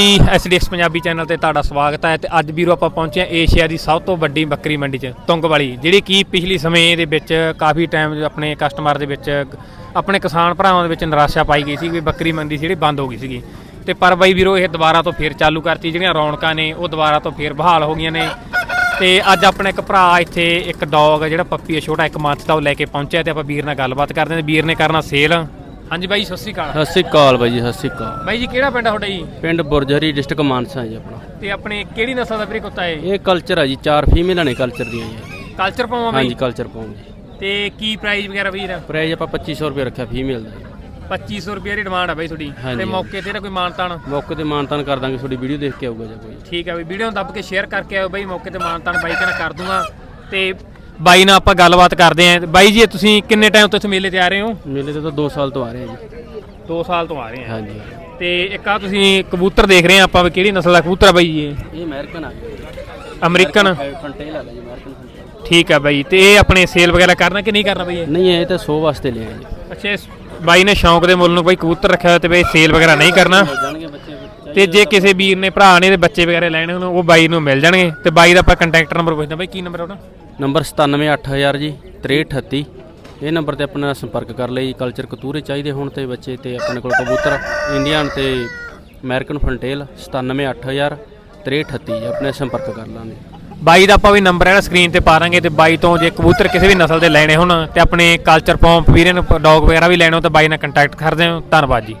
ਜੀ ਐਸਡੀਐਕਸ ਪੰਜਾਬੀ ਚੈਨਲ ਤੇ ਤੁਹਾਡਾ ਸਵਾਗਤ ਹੈ ਤੇ ਅੱਜ ਵੀਰੋ ਆਪਾਂ ਪਹੁੰਚੇ ਹਾਂ ਏਸ਼ੀਆ ਦੀ ਸਭ ਤੋਂ ਵੱਡੀ ਬੱਕਰੀ ਮੰਡੀ 'ਚ ਤੁੰਗ ਵਾਲੀ ਜਿਹੜੀ ਕਿ ਪਿਛਲੀ ਸਮੇਂ ਦੇ ਵਿੱਚ ਕਾਫੀ ਟਾਈਮ ਆਪਣੇ ਕਸਟਮਰ ਦੇ ਵਿੱਚ, ਆਪਣੇ ਕਿਸਾਨ ਭਰਾਵਾਂ ਦੇ ਵਿੱਚ ਨਿਰਾਸ਼ਾ ਪਾਈ ਗਈ ਸੀ ਵੀ ਬੱਕਰੀ ਮੰਡੀ ਜਿਹੜੀ ਬੰਦ ਹੋ ਗਈ ਸੀਗੀ। ਤੇ ਪਰ ਬਾਈ ਵੀਰੋ, ਇਹ ਦੁਬਾਰਾ ਤੋਂ ਫੇਰ ਚਾਲੂ ਕਰਤੀ, ਜਿਹੜੀਆਂ ਰੌਣਕਾਂ ਨੇ, ਉਹ ਦੁਬਾਰਾ ਤੋਂ ਫੇਰ ਬਹਾਲ ਹੋ ਗਈਆਂ ਨੇ। ਤੇ ਅੱਜ ਆਪਣਾ ਇੱਕ ਭਰਾ ਇੱਥੇ, ਇੱਕ ਡੌਗ ਜਿਹੜਾ ਪੱਪੀ ਹੈ, ਛੋਟਾ ਇੱਕ ਮੰਥ ਦਾ ਉਹ ਲੈ ਕੇ ਪਹੁੰਚਿਆ ਤੇ ਆਪਾਂ ਵੀਰ ਨਾਲ ਗੱਲਬਾਤ ਕਰਦੇ ਹਾਂ ਵੀਰ ਨੇ ਕਰਨਾ ਸੇਲ ਹਾਂਜੀ ਬਾਈ ਸਤਿ ਸ਼੍ਰੀ ਅਕਾਲ। ਸਤਿ ਸ਼੍ਰੀ ਅਕਾਲ ਬਾਈ ਜੀ ਸਤਿ ਸ਼੍ਰੀ ਅਕਾਲ। ਬਾਈ ਜੀ ਕਿਹੜਾ ਪਿੰਡ ਆ ਤੁਹਾਡਾ ਜੀ? ਪਿੰਡ ਬੁਰਜਹਰੀ ਡਿਸਟ੍ਰਿਕਟ ਮਾਨਸਾ ਜੀ ਆਪਣਾ। ਤੇ ਆਪਣੇ ਕਿਹੜੀ ਨਸਲ ਦਾ ਵੀਰੇ ਕੁੱਤਾ ਹੈ ਇਹ ਕਲਚਰ ਆ ਜੀ ਚਾਰ ਫੀਮੇਲਾਂ ਨੇ ਕਲਚਰ ਦੀਆਂ ਜੀ। ਕਲਚਰ ਪਾਵਾਂ ਬਾਈ? ਹਾਂਜੀ ਕਲਚਰ ਪਾਉਂ ਜੀ। ਤੇ ਕੀ ਪ੍ਰਾਈਸ ਵਗੈਰਾ ਵੀਰ? ਪ੍ਰਾਈਜ਼ ਆਪਾਂ 2500 ਰੁਪਏ ਰੱਖਿਆ ਫੀਮੇਲ ਦਾ। ਜੀ। 2500 ਰੁਪਏ ਦੀ ਡਿਮਾਂਡ ਆ ਬਾਈ ਤੁਹਾਡੀ। ਹਾਂਜੀ। ਤੇ ਮੌਕੇ ਤੇ ਨਾ ਕੋਈ ਮਾਨਤਾਨ? ਮੌਕੇ ਤੇ ਮਾਨਤਾਨ ਕਰ ਦਾਂਗੇ ਤੁਹਾਡੀ ਵੀਡੀਓ ਦੇਖ ਕੇ ਆਊਗਾ ਜੀ ਕੋਈ। ਠੀਕ ਆ ਬਈ ਵੀਡੀਓ ਨੂੰ ਦੱਬ ਕੇ ਸ਼ੇਅਰ ਕਰਕੇ ਆਇਓ ਬਾਈ ਮੌਕੇ ਤੇ ਮਾਨਤਾਨ ਬਾਈ ਕਹਿੰਦਾ ਕਰ ਦੂੰਗਾ। ਤੇ ਬਾਈ ਨਾਲ ਆਪਾਂ ਗੱਲਬਾਤ ਕਰਦੇ ਆਂ। ਬਾਈ ਜੀ ਤੁਸੀਂ ਕਿੰਨੇ ਟਾਈਮ ਤੋਂ ਇਸ ਮੇਲੇ ਤੇ ਆ ਰਹੇ ਹੋ? ਮੇਲੇ ਤੇ ਤਾਂ 2 ਸਾਲ ਤੋਂ ਆ ਰਹੇ ਆ ਜੀ। 2 ਸਾਲ ਤੋਂ ਆ ਰਹੇ ਆ। ਹਾਂਜੀ। ਤੇ ਇੱਕ ਆ ਤੁਸੀਂ ਕਬੂਤਰ ਦੇਖ ਰਹੇ ਆ ਆਪਾਂ ਵੀ ਕਿਹੜੀ ਨਸਲ ਦਾ ਕਬੂਤਰ ਆ ਬਾਈ ਜੀ ਇਹ? ਇਹ ਅਮਰੀਕਨ ਆ। ਅਮਰੀਕਨ? ਫੰਟੇਲ ਆ ਜੀ ਅਮਰੀਕਨ ਫੰਟੇਲ ਠੀਕ ਆ ਬਾਈ। ਤੇ ਇਹ ਆਪਣੇ ਸੇਲ ਵਗੈਰਾ ਕਰਨਾ ਕਿ ਨਹੀਂ ਕਰਨਾ ਬਾਈ ਇਹ? ਨਹੀਂ ਇਹ ਤਾਂ 100 ਵਾਸਤੇ ਲਿਆ ਜੀ। ਅੱਛਾ ਬਾਈ ਨੇ ਸ਼ੌਂਕ ਦੇ ਮੁੱਲ ਨੂੰ ਬਾਈ ਕਬੂਤਰ ਰੱਖਿਆ ਹੋਇਆ ਤੇ ਬਈ ਸੇਲ ਵਗੈਰਾ ਨਹੀਂ ਕਰਨਾ। ਤੇ ਜੇ ਕਿਸੇ ਵੀਰ ਨੇ ਭਰਾ ਨੇ ਤੇ ਬੱਚੇ ਵਗੈਰਾ ਲੈਣੇ ਹੋਣ ਉਹ ਬਾਈ ਨੂੰ ਮਿਲ ਜਾਣਗੇ ਤੇ ਬਾਈ ਦਾ ਆਪਾਂ ਕੰਟੈਕਟ ਨੰਬਰ ਪੁੱਛਦੇ ਬਾਈ ਕੀ ਨੰਬਰ ਆ ਉਹਦਾ? ਨੰਬਰ 97000 ਜੀ 6338 ਇਹ ਨੰਬਰ ਤੇ ਆਪਣਾ ਸੰਪਰਕ ਕਰ ਲਈ ਕਲਚਰ ਕਤੂਰੇ ਚਾਹੀਦੇ ਹੋਣ ਤੇ ਬੱਚੇ ਤੇ ਆਪਣੇ ਕੋਲ ਕਬੂਤਰ ਇੰਡੀਅਨ ਤੇ ਅਮਰੀਕਨ ਫੰਟੇਲ 97000 6338 ਆਪਣੇ ਸੰਪਰਕ ਕਰ ਲਾਂਗੇ। ਬਾਈ ਦਾ ਆਪਾਂ ਵੀ ਨੰਬਰ ਹੈ ਨਾ ਸਕਰੀਨ ਤੇ ਪਾ ਦਾਂਗੇ ਤੇ ਬਾਈ ਤੋਂ ਜੇ ਕਬੂਤਰ ਕਿਸੇ ਵੀ ਨਸਲ ਦੇ ਲੈਣੇ ਹੋਣ ਤੇ ਆਪਣੇ ਕਲਚਰ ਪੌਂਪ ਵੀਰੇ ਨੂੰ ਡੌਗ ਵਗੈਰਾ ਵੀ ਲੈਣੇ ਹੋ ਤਾਂ ਬਾਈ ਨਾਲ ਕੰਟੈਕਟ ਕਰਦੇ ਹੋ ਧੰਨਵਾਦ ਜੀ।